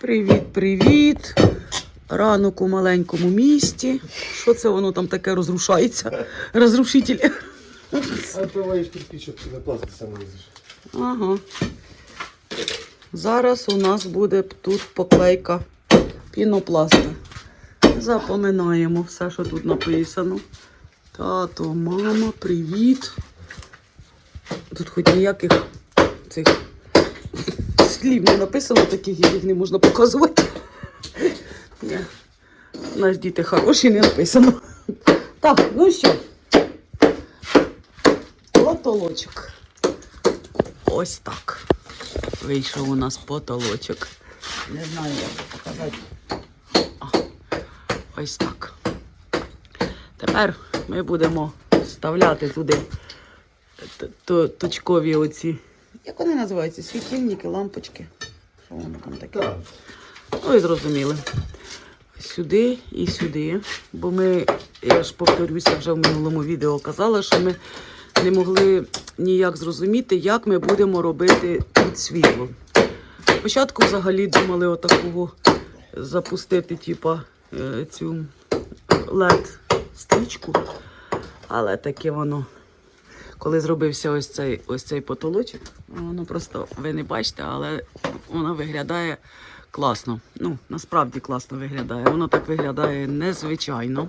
Привіт, привіт. Ранок у маленькому місті. Що це воно там таке розрушається? Розрушитель. Открываешь кирпичик, ты на пласт сам лезешь. Ага. Зараз у нас буде тут поклейка пінопласта. Запоминаємо все, що тут написано. Тато, мама, привіт. Тут хоч ніяких цих слів не написано, таких яких не можна показувати. У діти хороші, не написано. Так, ну що? Потолочок. Ось так. Вийшов у нас потолочок. Не знаю, як показати. А, Ось так. Тепер ми будемо вставляти туди точкові оці. Як вони називаються? Світильники, лампочки. Що воно там таке? Ну, ви зрозуміли. Сюди і сюди. Бо ми, я ж повторюся, вже в минулому відео казала, що ми не могли ніяк зрозуміти, як ми будемо робити тут світло. Спочатку взагалі думали отакого запустити, типа, е, цю led стрічку, але таке воно. Коли зробився ось цей, ось цей потолочок, воно просто ви не бачите, але воно виглядає класно. Ну, насправді класно виглядає. Воно так виглядає незвичайно.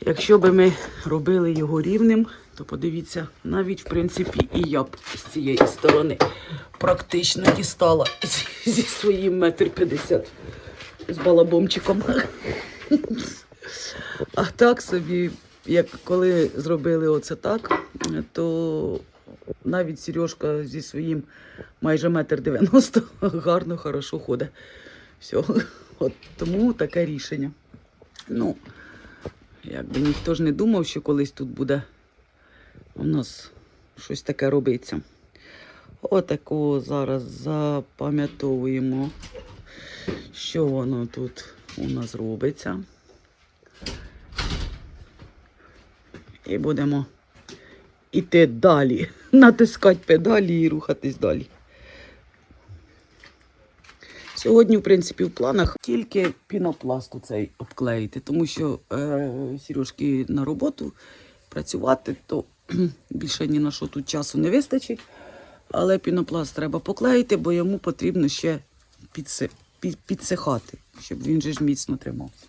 Якщо би ми робили його рівним, то подивіться, навіть в принципі і я б з цієї сторони практично дістала зі- своїм метр п'ятдесят з балабомчиком. А так собі, як коли зробили оце так, то навіть Сережка зі своїм майже метр дев'яносто гарно, хорошо ходить. Все. От тому таке рішення. Ну, якби ніхто ж не думав, що колись тут буде у нас щось таке робиться. Отако зараз запам'ятовуємо, що воно тут у нас робиться. І будемо іти далі, натискати педалі і рухатись далі. Сьогодні, в принципі, в планах тільки пінопласту цей обклеїти, тому що е, Сережки на роботу працювати, то більше ні на що тут часу не вистачить. Але пінопласт треба поклеїти, бо йому потрібно ще підси, під, підсихати, щоб він же ж міцно тримався.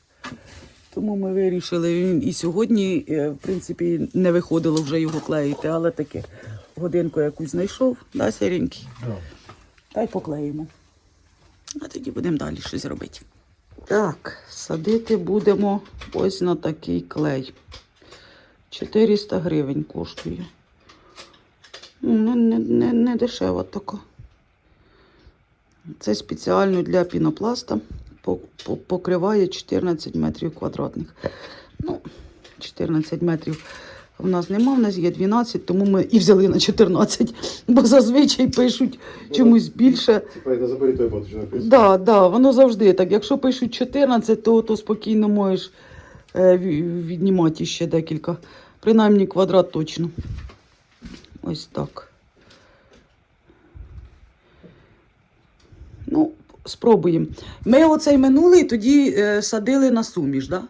Тому ми вирішили, він і сьогодні, е, в принципі, не виходило вже його клеїти, але таке годинку якусь знайшов, да, сіренький, Да. та й поклеїмо. А тоді будемо далі щось робити. Так, садити будемо ось на такий клей. 400 гривень коштує. Ну, Не, не, не, не дешево тако. Це спеціально для пінопласта. По- по- Покриває 14 метрів квадратних. Ну, 14 метрів в нас нема, в нас є 12, тому ми і взяли на 14, бо зазвичай пишуть чомусь більше. Уже написано. Да, да, воно завжди так. Якщо пишуть 14, то, то спокійно можеш е, віднімати ще декілька. Принаймні квадрат точно. Ось так. Ну, спробуємо. Ми оцей минулий тоді е, садили на суміш? Да?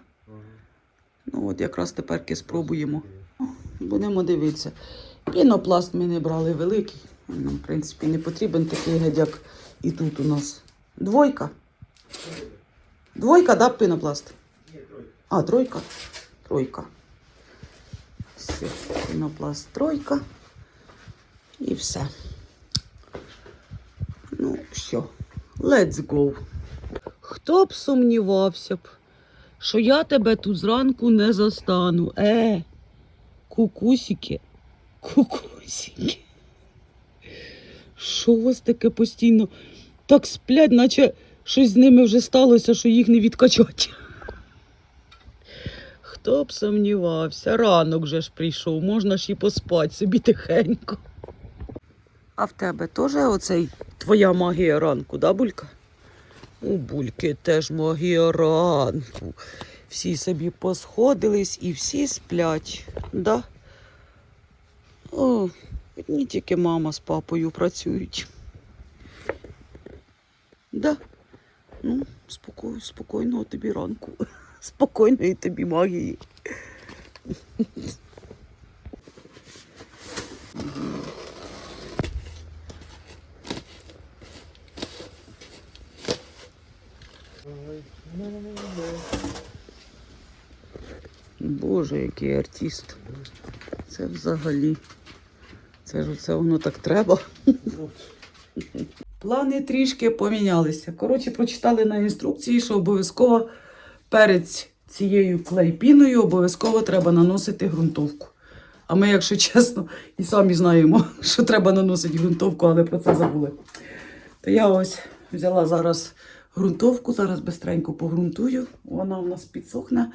Ну, от якраз тепер спробуємо. Будемо дивитися. Пінопласт ми не брали великий. Нам, в принципі, не потрібен такий геть, як і тут у нас. Двойка. Двойка, да, пінопласт? Ні, тройка. А, тройка. Тройка. Все, пінопласт тройка. І все. Ну, що, let's go. Хто б сумнівався б, що я тебе тут зранку не застану. Е, кукусики, кукусики. Що у вас таке постійно? Так сплять, наче щось з ними вже сталося, що їх не відкачать. Хто б сумнівався, ранок же ж прийшов, можна ж і поспати собі тихенько. А в тебе теж оцей твоя магія ранку, да, Булька? У Бульки теж магія ранку. Всі собі посходились і всі сплять, да? О, одні тільки мама з папою працюють. Да. Ну, спокою, спокійного тобі ранку. Спокійної тобі магії. Боже, який артист. Це взагалі. Це ж це воно так треба. Плани трішки помінялися. Коротше, прочитали на інструкції, що обов'язково перед цією клейпіною обов'язково треба наносити ґрунтовку. А ми, якщо чесно, і самі знаємо, що треба наносити ґрунтовку, але про це забули. То я ось взяла зараз ґрунтовку, зараз бистренько погрунтую. Вона у нас підсохне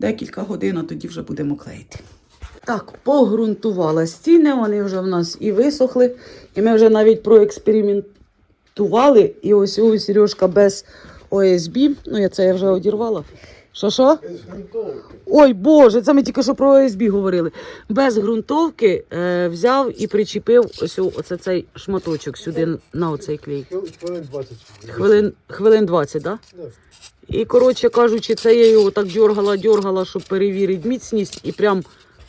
декілька годин, а тоді вже будемо клеїти. Так, погрунтувала стіни, вони вже в нас і висохли. І ми вже навіть проекспериментували. І ось ось Сережка без ОСБ. Ну, я це я вже одірвала. Що що? Ой, Боже, це ми тільки що про ОСБ говорили. Без ґрунтовки е, взяв і причепив ось оце цей шматочок сюди на оцей клей. Хвилин 20. Хвилин, хвилин 20, так? Да? І, коротше кажучи, це я його так дьоргала, дьоргала, щоб перевірити міцність, і прям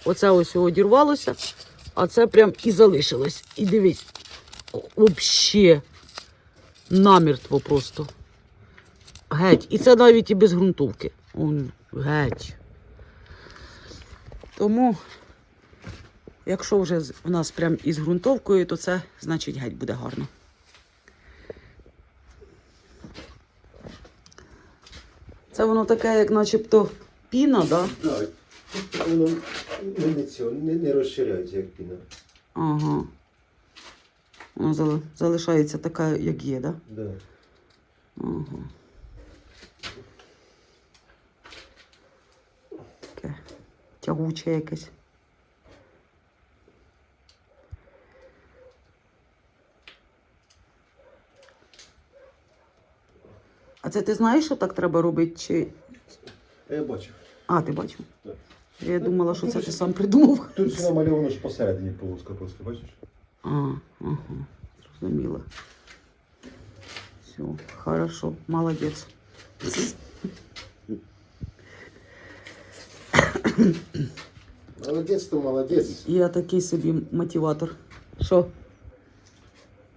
оце ось його одірвалося, а це прям і залишилось. І дивись, взагалі намертво просто. Геть. І це навіть і без ґрунтовки. Он, геть. Тому, якщо вже в нас прям із ґрунтовкою, то це значить геть буде гарно. Це воно таке, як начебто піна, да? Так. Воно не, не, цього, не, не розширяється, як піна. Ага. Воно залишається така, як є, да? Да. Ага. Тягуче якесь. А це ти знаєш, що так треба робити? Чи... Я бачив. А, ти бачив? Так. Я думала, що це ти сам придумав. Тут все намальовано ж посередині полоска просто, бачиш? А, ага, зрозуміла. Все, хорошо, молодець. Молодець, то молодець. Я такий собі мотиватор. Що?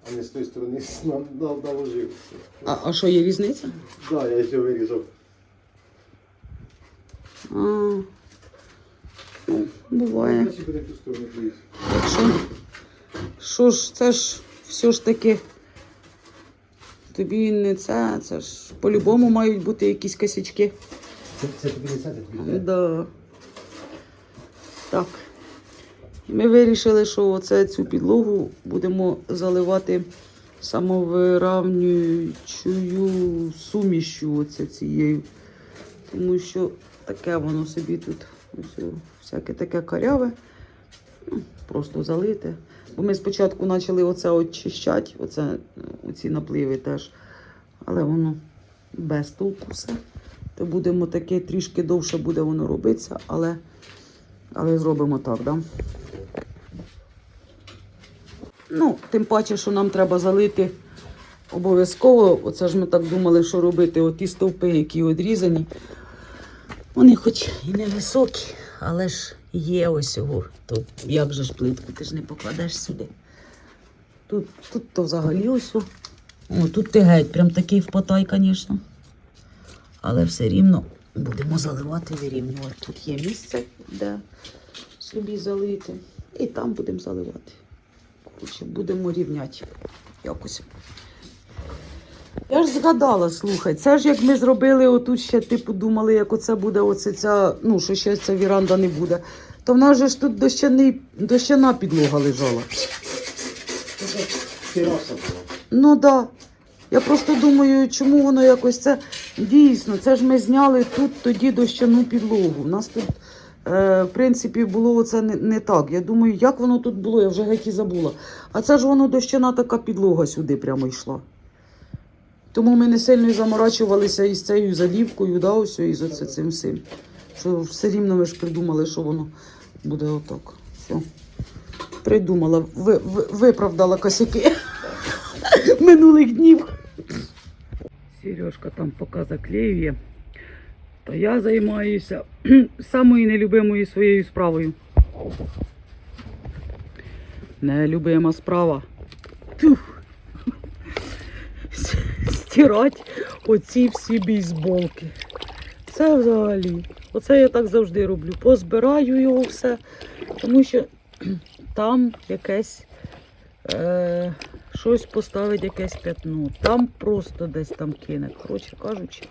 А не з тої сторони нам дав, наложив. А, а що, є різниця? Да, я все вирізав. А, ну, буває. Якщо. Що ж, це ж все ж таки. Тобі не це, це ж по-любому мають бути якісь косячки. Це, це тобі не це, це тобі те. Да. Так. Ми вирішили, що оце цю підлогу будемо заливати самовиравнюючою сумішю оце цією. Тому що таке воно собі тут ось, всяке таке каряве. Ну, Просто залите. Бо ми спочатку почали оце очищати, оце, е, оці напливи теж. Але воно без толку все то будемо таке трішки довше буде воно робитися, але, але зробимо так, да? Ну, тим паче, що нам треба залити обов'язково. Оце ж ми так думали, що робити оті стовпи, які відрізані. Вони хоч і не високі, але ж є ось його. То як же ж плитку, ти ж не покладеш сюди. Тут, тут то взагалі ось. о. Тут ти геть, прям такий впотай, звісно але все рівно будемо заливати, вирівнювати. Тут є місце, де собі залити, і там будемо заливати. Коротше, будемо рівняти якось. Я ж згадала, слухай, це ж як ми зробили отут ще, типу, думали, як оце буде, оце ця, ну, що ще ця віранда не буде. То в нас же ж тут дощаний, дощана підлога лежала. Була. Ну так. Да. Я просто думаю, чому воно якось це дійсно. Це ж ми зняли тут тоді дощану підлогу. У нас тут, е, в принципі, було це не, не так. Я думаю, як воно тут було, я вже геть і забула. А це ж воно дощана така підлога сюди прямо йшла. Тому ми не сильно заморачувалися із цією залівкою, да, ось із оце цим всім. Що все рівно ми ж придумали, що воно буде отак. Все. Придумала, ви, ви, виправдала косяки минулих днів. Сережка там поки заклеює. То я займаюся самою нелюбимою своєю справою. Нелюбима справа. Тух. Стирати оці всі бейсболки. Це взагалі. Оце я так завжди роблю. Позбираю його все, тому що там якесь е, щось поставить, якесь п'ятно. Там просто десь там кине. Коротше кажучи,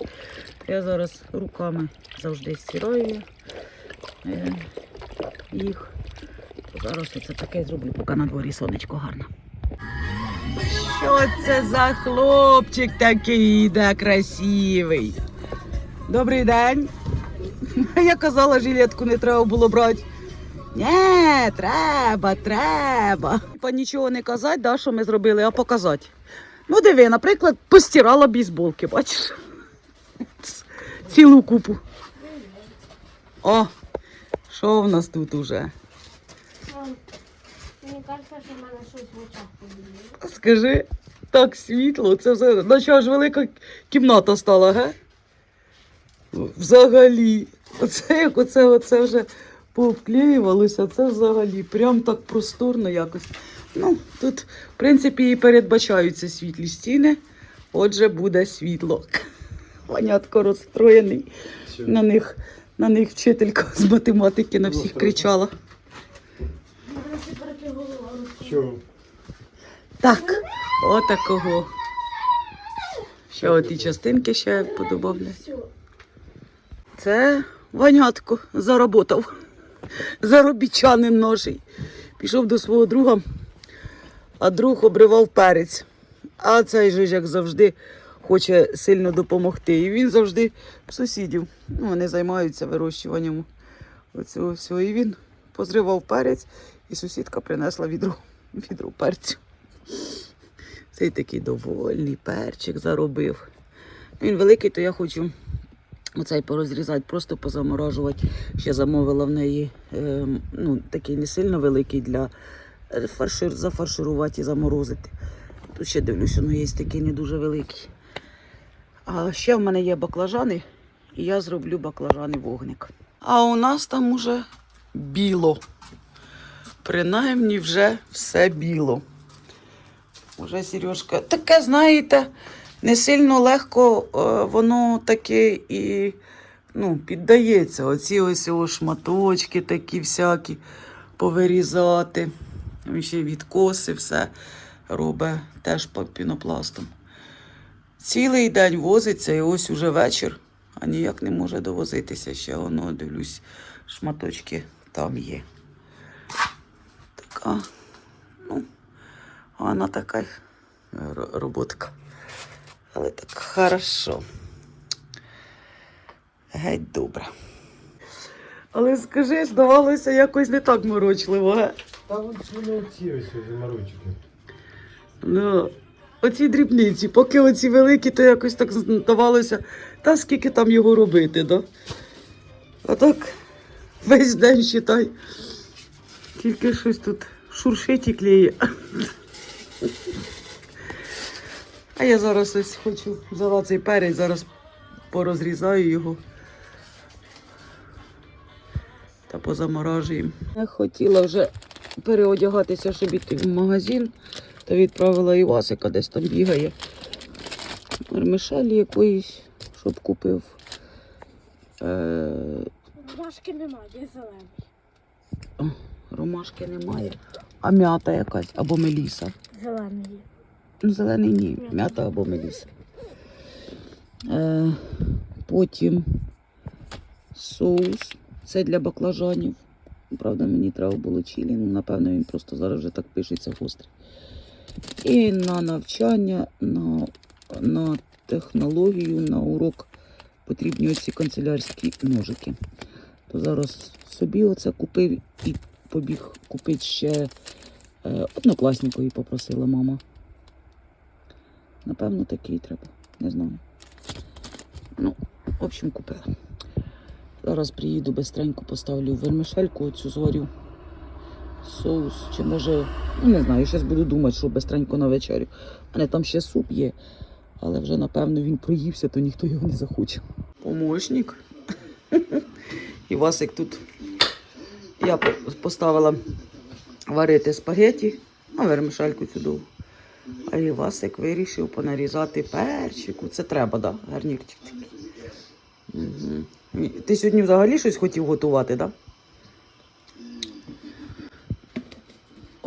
я зараз руками завжди стираю е, їх. Зараз оце таке зроблю, поки на дворі сонечко гарно. Що це за хлопчик такий йде красивий? Добрий день. Я казала, жилетку не треба було брати. Ні, треба, треба. Па нічого не казати, да, що ми зробили, а показати. Ну, диви, наприклад, постирала бейсболки, бачиш? Цілу купу. О, що в нас тут уже? Мені кажеться, що в мене щось в очах побіліло. Скажи, так світло, це вже, наче аж велика кімната стала, ге? Взагалі. Оце як оце, оце вже повклеювалося, це взагалі прям так просторно якось. Ну, тут, в принципі, і передбачаються світлі стіни. Отже, буде світло. Понятко розстроєний. На них, на них вчителька з математики на всіх кричала. Що? Так, отакого. Ще оті частинки ще подобавлю. Це Ванятко заработав. Заробітчанин ножий. Пішов до свого друга, а друг обривав перець. А цей же, як завжди, хоче сильно допомогти. І він завжди сусідів. Ну, вони займаються вирощуванням оцього всього. І він позривав перець, і сусідка принесла відро, відро перцю. Цей такий довольний перчик заробив. Він великий, то я хочу оцей порозрізати, просто позаморажувати. Ще замовила в неї е, ну, такий не сильно великий для е, фаршир, зафарширувати і заморозити. Тут ще дивлюся, ну є такий не дуже великий. А ще в мене є баклажани, і я зроблю баклажани вогник. А у нас там уже біло. Принаймні вже все біло. Уже Сережка. Таке, знаєте, не сильно легко е, воно таке і ну, піддається. Оці ось о шматочки такі всякі повирізати. Він ще відкоси все робить теж по пінопластом. Цілий день возиться і ось уже вечір, а ніяк не може довозитися. Ще воно, дивлюсь, шматочки там є. Така, ну, вона така роботка. Але так хорошо. Геть добре. Але скажи, здавалося, якось не так морочливо, ге? Та от вони оці ось заморочки. Ну, оці дрібниці, поки оці великі, то якось так здавалося, та скільки там його робити, да? А так весь день считай. Тільки щось тут шуршить і клеє. А я зараз ось хочу взяла цей перець, зараз порозрізаю його. Та позаморажуємо. Я хотіла вже переодягатися, щоб іти в магазин. Та відправила Івасика, десь там бігає. Вермишелі якоїсь, щоб купив. Е, Рашки немає, є зелений. ромашки немає. А м'ята якась або меліса. Зелений є. Ну, зелений ні, м'ята або меліса. Е, потім соус. Це для баклажанів. Правда, мені треба було чилі. Ну, напевно, він просто зараз вже так пишеться гострий. І на навчання, на, на технологію, на урок потрібні оці канцелярські ножики. То зараз собі оце купив і побіг купити ще е, однокласникові попросила мама. Напевно, такий треба. Не знаю. Ну, в общем, купила. Зараз приїду бистренько, поставлю вермишельку, оцю зварю. Соус. Чи може, ну не знаю, зараз буду думати, що бистренько на вечерю. У мене там ще суп є. Але вже, напевно, він проївся, то ніхто його не захоче. Помощник. І Васик тут я поставила варити спагеті, ну, вермишельку цю довгу. А Івасик вирішив понарізати перчику. Це треба? Да? Гарнірчик такий. Угу. Ти сьогодні взагалі щось хотів готувати, так? Да?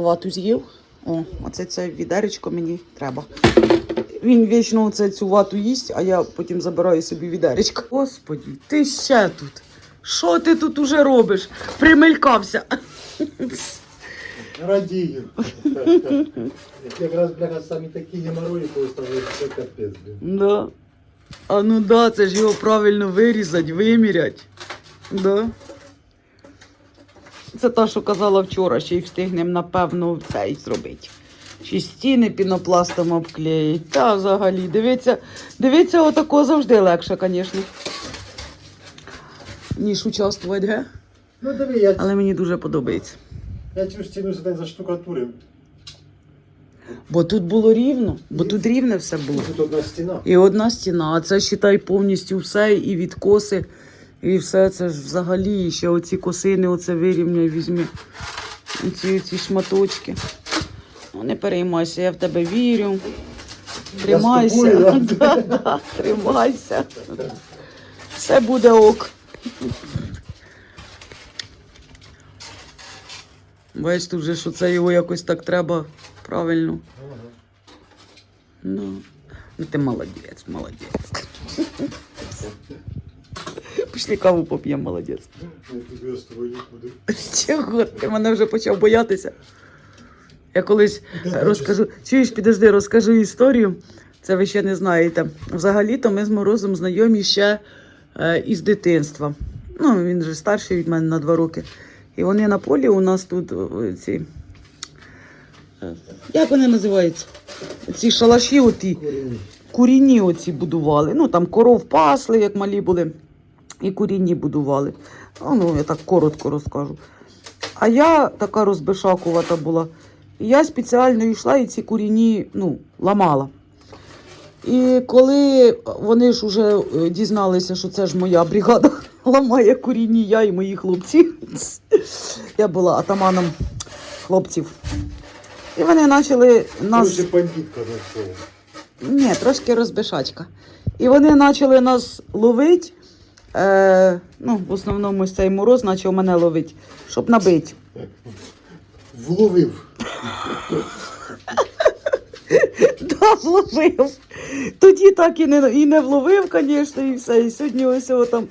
Вату з'їв? О, оце це відеречко мені треба. Він вічно оце цю вату їсть, а я потім забираю собі відеречко. Господі, ти ще тут. Що ти тут уже робиш? Примелькався. Радію. Якраз бляха самі такі геморої поставили, що капець. Да. А ну да, це ж його правильно вирізати, вимірять. Да. Це та, що казала вчора, ще й встигнемо, напевно, цей зробити. Чи стіни пінопластом обклеїть. Та взагалі, дивіться, дивіться, отако завжди легше, звісно. Ніж участвувати, ге? Ну диви, я, Але мені дуже подобається. Я цю стіну за день заштукатурив. Бо тут було рівно, бо тут рівне все було. Тут одна стіна. І одна стіна, а це считай повністю все, і відкоси, і все це ж взагалі. І ще оці косини, оце вирівняй, візьми. Оці, оці шматочки. Ну, не переймайся, я в тебе вірю. Тримайся. Да, да, тримайся. Все буде ок. Бачиш, тут вже що це його якось так треба правильно. Ну, ну ти молодець, молодець. Пішли каву поп'ємо, молодець. Я з тобою нікуди. Чого? Ти мене вже почав боятися. Я колись розкажу. Чуєш, підожди, розкажу історію. Це ви ще не знаєте. Взагалі-то ми з Морозом знайомі ще е, із дитинства. Ну, він же старший від мене на два роки. І вони на полі у нас тут е, ці. е, Як вони називаються? Ці шалаші, оті курінні оці будували. Ну там коров пасли, як малі були, і курінні будували. Ну, я так коротко розкажу. А я така розбишакувата була. І я спеціально йшла і ці курінні ну, ламала. І коли вони ж вже е, дізналися, що це ж моя бригада ламає курінні, я і мої хлопці. Я була атаманом хлопців. І вони почали нас. Короче, бандитка слово. Ні, трошки розбишачка. І вони почали нас ловити. Е, ну, в основному цей мороз почав мене ловити, щоб набити. Вловив. Да, вловив. Тоді так і не, і не вловив, звісно, і все. І сьогодні ось його там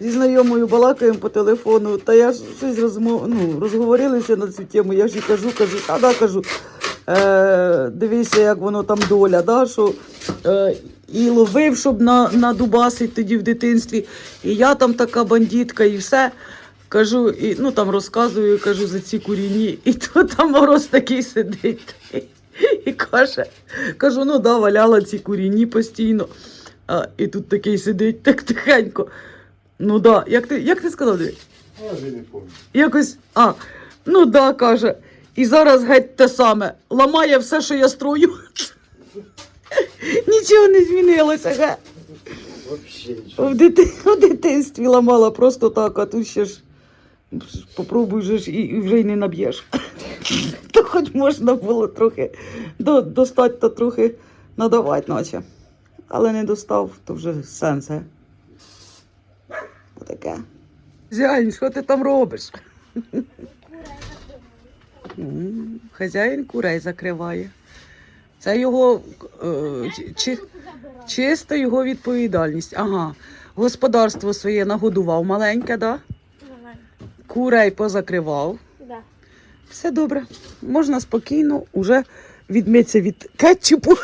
зі знайомою балакаємо по телефону. Та я ж щось розмов, ну, розговорилися на цю тему. Я ж і кажу, кажу, та да, кажу. Е, дивися, як воно там доля, да, що е, і ловив, щоб на, надубасить тоді в дитинстві. І я там така бандитка, і все. Кажу, і ну там розказую, кажу за ці куріні. І тут там мороз такий сидить. І каже, кажу, ну да, валяла ці куріні постійно. А, і тут такий сидить так тихенько. Ну да, як ти, як ти сказав? А, вже не пам'ятаю. Якось, а, ну да, каже. І зараз геть те саме. Ламає все, що я строю. Нічого не змінилося, дити... в дитинстві ламала просто так, а тут ще ж попробуй же ж і, вже й не наб'єш. То хоч можна було трохи до, достати, то трохи надавати, наче. Але не достав, то вже сенс. ге. Отаке. Зянь, що ти там робиш? М, Хазяїн курей закриває. Це його е, чи- чи, чисто його відповідальність. Ага. Господарство своє нагодував маленьке, да? Курей позакривав. Да. Все добре. Можна спокійно уже відмитися від кетчупу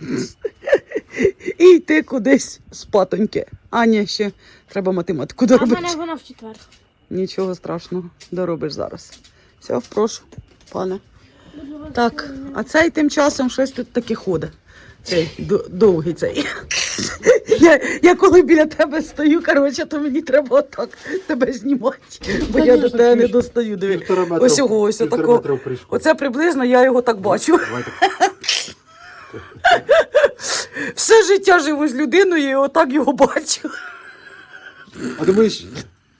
і йти кудись спатоньки. А ні, ще треба математику А в доробити. мене вона в четвер. Нічого страшного, доробиш зараз. Все, прошу, пане. Так, а цей тим часом щось тут таке ходить. Цей довгий цей. Я, я коли біля тебе стою, коротше, то мені треба отак тебе знімати. Бо я до тебе не достаю. Ось його, ось отако. прыжку. Оце приблизно я його так бачу. Все життя живу з людиною і отак його бачу. А думаєш,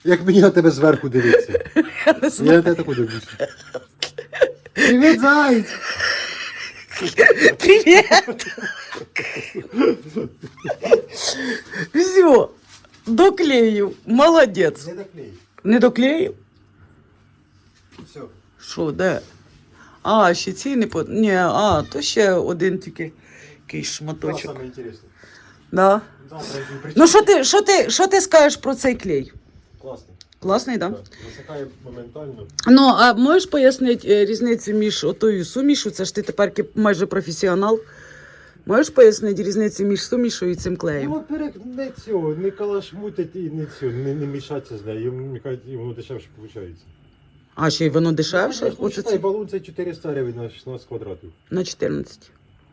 як мені на тебе зверху дивитися? Я на тебе таку дивлюся. Привіт, заєць! Привіт! Все, доклеїв. Молодець. Не доклей. Не доклеїв? Все. Що, де? А, ще ці не по. Ні, а, то ще один тільки якийсь шматочок. Саме інтересне. Да. Завтра. Ну що ти, що ти, що ти скажеш про цей клей? Класно. Класний. Да? Так, Висихає моментально. Ну, а можеш пояснити е, різницю між отою сумішу? Це ж ти тепер майже професіонал. Можеш пояснити різницю між сумішою і цим клеєм? Ну, перек не цього, не калашмутить і не цього, не, не мішатися з нею, і воно дешевше виходить. А ще й воно дешевше? Ну, Оце це балон це 400 гривень на 16 квадратів. на 14.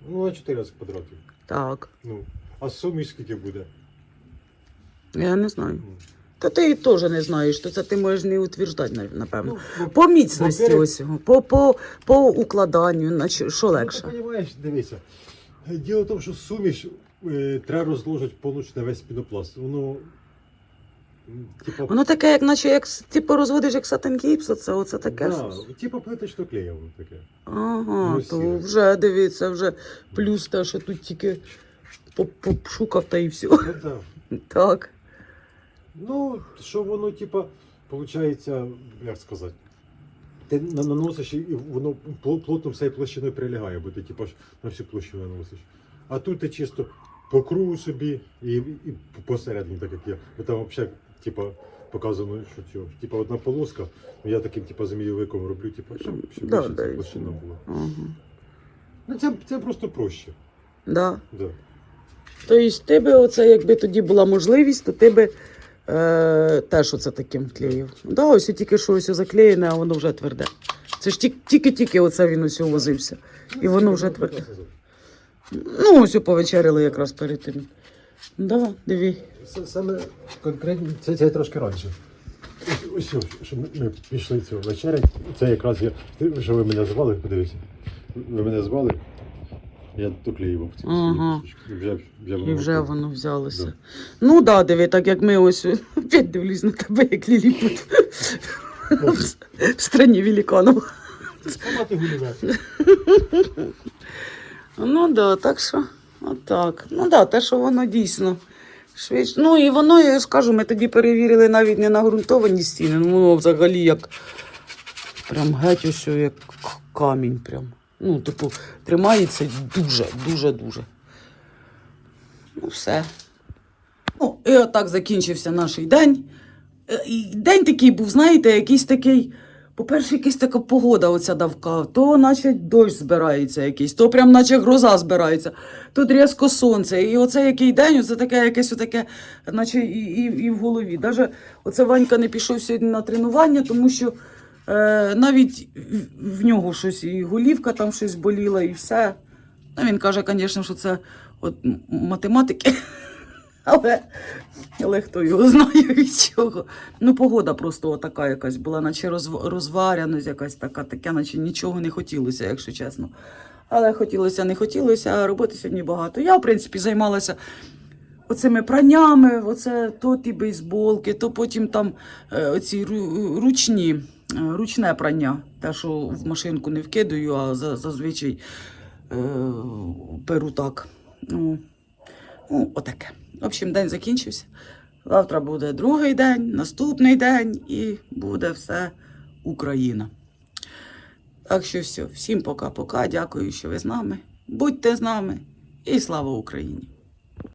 Ну, на 14 квадратів. Так. Ну, а суміш скільки буде? Я не знаю. Ну, Та ти теж не знаєш, то це ти можеш не утверждати, напевно. ну, По міцності во-первых- ось його, по, по, по укладанню, що що легше. Ну, ти розумієш, дивися. Діло в тому, що суміш е, треба розложити повністю на весь пінопласт. Воно. м, Типа, Воно таке, як наче як с- типу розводиш як сатин гіпс, оце, оце таке да, щось. типа плиточно клеє воно таке. Ага, Ну, то вже дивіться, вже плюс те, що тут тільки поп- попшукав та і все. Ну, да. Так. Ну, що воно, типа, виходить, як сказати, ти наносиш і воно пл- плотно всією площиною прилягає, бо ти типа на всю площину наносиш. А тут ти чисто по кругу собі і, і посередині, так як я. Бо там взагалі, типа, показано, що цього. Типа одна полоска, ну я таким типа змійовиком роблю, типа, щоб, щоб Да, більше да, ця площина була. Ага. Ну це, це просто проще. Да. Да. Тобто, ти би оце, якби тоді була можливість, то ти би е, теж оце таким клеїв. Да, ось тільки що ось заклеєне, а воно вже тверде. Це ж тільки-тільки оце він ось возився. І воно вже тверде. Ну, ось повечеряли якраз перед тим. Да, диві. Саме конкретно, це, це трошки раніше. Ось, що ми, пішли цього вечерять. Це якраз я. Що ви мене звали, подивіться. Ви мене звали. Я доклеював ці Ага. всі вже, вже, І вже воно взялося. Да. Ну да, диви, так як ми ось опять дивлюсь на тебе, як ліліпут в страні. Сама ти гулівець. Ну да, так що, отак. Ну да, те, що воно дійсно. Швидше. Ну і воно, я ж кажу, ми тоді перевірили навіть не на ґрунтовані стіни, ну воно взагалі як прям геть ось як камінь. Прям. Ну, типу, тримається дуже, дуже, дуже. Ну, все. Ну, і отак закінчився наш день. Е, І день такий був, знаєте, якийсь такий. По-перше, якась така погода оця давка, то наче дощ збирається якийсь, то прям наче гроза збирається, тут різко сонце. І оце який день, оце таке якесь отаке, наче і, і, і в голові. Даже оце Ванька не пішов сьогодні на тренування, тому що навіть в- нього щось, і голівка там щось боліла, і все. Ну, він каже, звісно, що це от математики. Але, але хто його знає від чого. Ну, погода просто така якась була, наче розв... розваряність якась така, таке, наче нічого не хотілося, якщо чесно. Але хотілося, не хотілося, а роботи сьогодні багато. Я, в принципі, займалася оцими праннями, оце то ті бейсболки, то потім там е, оці ручні, е, ручне прання. Те, що в машинку не вкидаю, а зазвичай е, перу так. Ну, ну, отаке. В общем, день закінчився. Завтра буде другий день, наступний день і буде все Україна. Так що все, всім пока-пока. Дякую, що ви з нами. Будьте з нами і слава Україні!